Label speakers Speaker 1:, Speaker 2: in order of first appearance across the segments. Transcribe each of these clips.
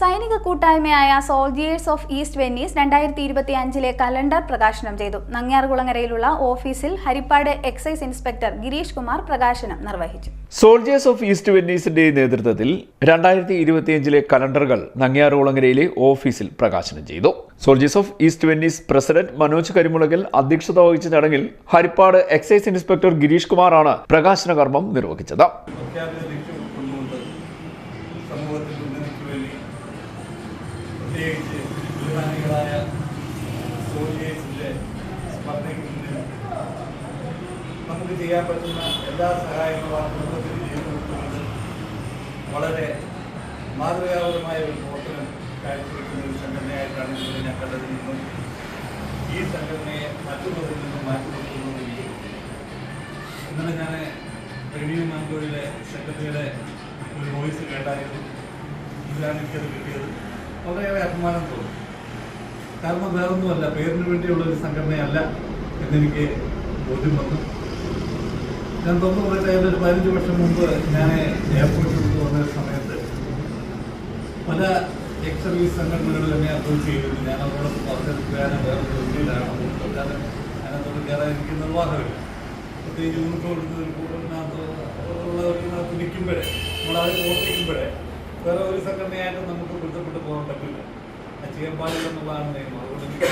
Speaker 1: സൈനിക കൂട്ടായ്മയായ soldiers of east Venice രണ്ടായിരത്തി ഇരുപത്തി അഞ്ചിലെ കലണ്ടർ പ്രകാശനം ചെയ്തു. നങ്ങ്യാർകുളങ്ങരയിലുള്ള ഓഫീസിൽ ഹരിപ്പാട് എക്സൈസ് ഇൻസ്പെക്ടർ ഗിരീഷ് കുമാർ പ്രകാശനം നിർവഹിച്ചു.
Speaker 2: സോൾജിയേഴ്സ് ഓഫ് ഈസ്റ്റ് വെന്നീസിന്റെ നേതൃത്വത്തിൽ രണ്ടായിരത്തി ഇരുപത്തിയഞ്ചിലെ കലണ്ടറുകൾ നങ്ങ്യാർകുളങ്ങരയിലെ ഓഫീസിൽ പ്രകാശനം ചെയ്തു. Soldiers of east Venice president Manoj Karimulakal അധ്യക്ഷത വഹിച്ച ചടങ്ങിൽ ഹരിപ്പാട് എക്സൈസ് ഇൻസ്പെക്ടർ ഗിരീഷ് കുമാറാണ് പ്രകാശന കർമ്മം നിർവഹിച്ചത്
Speaker 3: സമൂഹത്തിൽ ഉന്നതിക്ക് വേണ്ടി പ്രത്യേകിച്ച് ബഹുമാനികളായ സോൾജേഴ്സിന്റെ സ്പർദ്ധയ്ക്ക് മുന്നിൽ നമുക്ക് ചെയ്യാൻ പറ്റുന്ന എല്ലാ സഹായങ്ങളും ആ കുടുംബത്തിന് ചെയ്തു കൊടുക്കുന്നത് വളരെ മാതൃകാപരമായ ഒരു പ്രവർത്തനം കാഴ്ചവെക്കുന്ന ഒരു സംഘടനയായിട്ടാണ് ഇതിനെ ഞാൻ കണ്ടതിൽ നിന്നും ഈ സംഘടനയെ മറ്റുള്ളവരിൽ നിന്നും മാറ്റി നിർത്തുന്നതിൽ ഇന്നലെ ഞാൻ റെവന്യൂ മാംഗോയിലെ സെക്രട്ടറിയുടെ ഒരു വോയിസ് കേട്ടായിരുന്നു. ഇതിലാണ് എനിക്കത് കിട്ടിയത്. വളരെയേറെ അഭിമാനം തോന്നി. കാരണം വേറൊന്നുമല്ല പേരിന് വേണ്ടിയുള്ള ഒരു സംഘടനയല്ല എന്നെനിക്ക് ബോധ്യം വന്നു. ഞാൻ തുറന്നു പറയട്ടെ ഏതൊരു പതിനഞ്ച് വർഷം മുമ്പ് ഞാൻ എയർപോർട്ടിൽ നിന്ന് വന്ന സമയത്ത് പല എക്സ് സർവീസ് സംഘടനകളിൽ എന്നെ അപ്രോച്ച് ചെയ്തിരുന്നു. ഞാൻ അവരോട് പറഞ്ഞെടുക്കാനും വേറെ ജോലിയിലാണ് അതുകൊണ്ട് അതിനകത്തോട് കയറാൻ എനിക്ക് നിർവാഹമില്ല. പ്രത്യേകിച്ച് യൂണിഫോം ഒരു കൂടുതലിനകത്ത് ഉള്ള ഒരു നിൽക്കുമ്പോഴേ നമ്മളത് പ്രവർത്തിക്കുമ്പോഴേ വേറെ ഒരു സംഘടനയായിട്ട് നമുക്ക് പൊരുത്തപ്പെട്ടു പോകാൻ പറ്റില്ല. അത് ചെയ്യാൻ പാടില്ല എന്നുള്ളതാണ് നിയമം. അതുകൊണ്ട്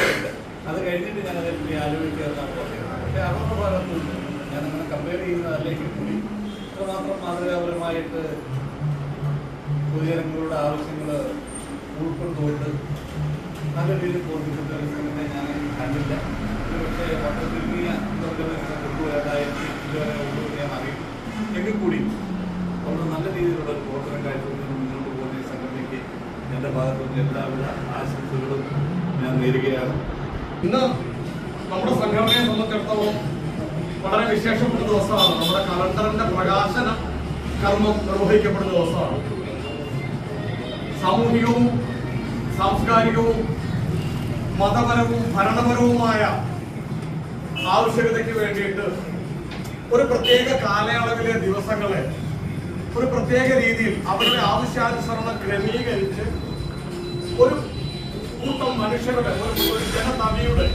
Speaker 3: അത് കഴിഞ്ഞിട്ട് ഞാൻ അതിനെപ്പറ്റി ആലോചിക്കാറുണ്ടാണ് പറഞ്ഞത് പക്ഷേ അവരുടെ ഭാഗത്ത് നിന്ന് ഞാൻ അങ്ങനെ കമ്പയർ ചെയ്യുന്നതല്ലെങ്കിൽ കൂടി ഇത്രമാത്രം മാതൃകാപരമായിട്ട് പൊതുജനങ്ങളുടെ ആവശ്യങ്ങൾ ഉൾക്കൊണ്ടുകൊണ്ട് നല്ല രീതിയിൽ പ്രവർത്തിച്ചിട്ട് ഒരു സംഘടന ഞാൻ കണ്ടില്ല. പക്ഷേ പത്രത്തിരുങ്ങിയ ചുരുങ്ങിയ കൊണ്ടുവരാനായിട്ട് ഇതുവരെ ഞാൻ അറിയും എങ്കിൽ കൂടി നല്ല രീതിയിലുള്ള ഒരു പ്രവർത്തനം കാഴ്ചവെച്ച് എന്റെ ഭാഗത്തുനിന്ന് എല്ലാവിധ ആശംസകളും ഞാൻ നേരുകയാണ്.
Speaker 4: ഇന്ന് നമ്മുടെ സംഘടനയെ സംബന്ധിച്ചിടത്തോളം വളരെ വിശേഷപ്പെട്ട ദിവസമാണ്. നമ്മുടെ കലണ്ടറിന്റെ പ്രകാശന കർമ്മം നിർവഹിക്കപ്പെടുന്ന ദിവസമാണ്. സാമൂഹികവും സാംസ്കാരികവും മതപരവും ഭരണപരവുമായ ആവശ്യകതയ്ക്ക് വേണ്ടിയിട്ട് ഒരു പ്രത്യേക കാലയളവിലെ ദിവസങ്ങളെ ഒരു പ്രത്യേക രീതിയിൽ അവരുടെ ആവശ്യാനുസരണം ക്രമീകരിച്ച് ഒരു കൂട്ടം മനുഷ്യരുടെ ഒരു ഒരു ജനതവിയുടെ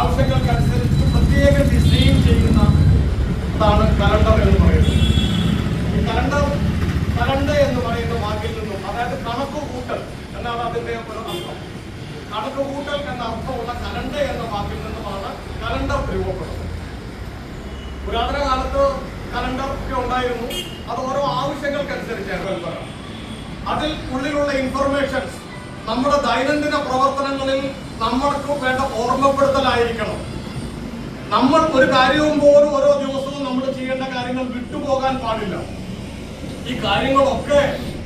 Speaker 4: ആവശ്യങ്ങൾക്കനുസരിച്ച് പ്രത്യേക ഡിസൈൻ ചെയ്യുന്ന ഇതാണ് കലണ്ടർ എന്ന് പറയുന്നത്. ഈ കലണ്ടർ കലണ്ടർ എന്ന് പറയുന്ന വാക്കിൽ നിന്നും അതായത് കണക്ക് കൂട്ടൽ എന്നാണ് അതിന്റെ ഒരു അർത്ഥം. കണക്ക് കൂട്ടൽ എന്ന അർത്ഥമുള്ള കലണ്ടർ എന്ന വാക്കിൽ നിന്നുമാണ് കലണ്ടർ രൂപപ്പെടുന്നത്. പുരാതന കാലത്ത് കലണ്ടർ ഉണ്ടായിരുന്നു. അത് ഓരോ ആവശ്യങ്ങൾക്കനുസരിച്ചായിരുന്നു. അതിൽ ഉള്ളിലുള്ള ഇൻഫർമേഷൻസ് നമ്മുടെ ദൈനംദിന പ്രവർത്തനങ്ങളിൽ നമ്മൾക്ക് വേണ്ട ഓർമ്മപ്പെടുത്തലായിരിക്കണം. നമ്മൾ ഒരു കാര്യവും പോലും ഓരോ ദിവസവും നമ്മൾ ചെയ്യേണ്ട കാര്യങ്ങൾ വിട്ടുപോകാൻ പാടില്ല. ഈ കാര്യങ്ങളൊക്കെ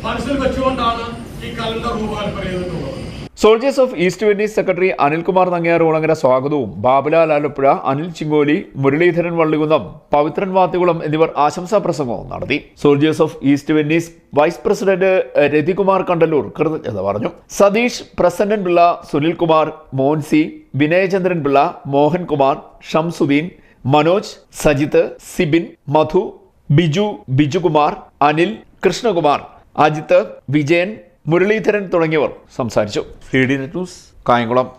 Speaker 4: മനസ്സിൽ വെച്ചുകൊണ്ടാണ് ഈ കലണ്ടർ രൂപകൽപ്പന ചെയ്തിട്ടുള്ളത്.
Speaker 2: Soldiers of east Venice secretary Anilkumar Nangiarkulangara സ്വാഗതവും ബാബുലാൽ ആലപ്പുഴ അനിൽ ചിങ്ങോലി മുരളീധരൻ വള്ളികുന്നം പവിത്രൻ വാത്തികുളം എന്നിവർ ആശംസാ പ്രസംഗവും നടത്തി. Soldiers of east Venice vice president Rathikumar Kandalloor കൃതജ്ഞത പറഞ്ഞു. സതീഷ് പ്രസന്നൻ പിള്ള സുനിൽകുമാർ മോൻസി വിനയചന്ദ്രൻ പിള്ള മോഹൻകുമാർ ഷംസുദ്ദീൻ മനോജ് സജിത്ത് സിബിൻ മധു ബിജു ബിജുകുമാർ അനിൽ കൃഷ്ണകുമാർ അജിത്ത് വിജയൻ മുരളീധരൻ തുടങ്ങിയവർ സംസാരിച്ചു. C D net news Kayamkulam.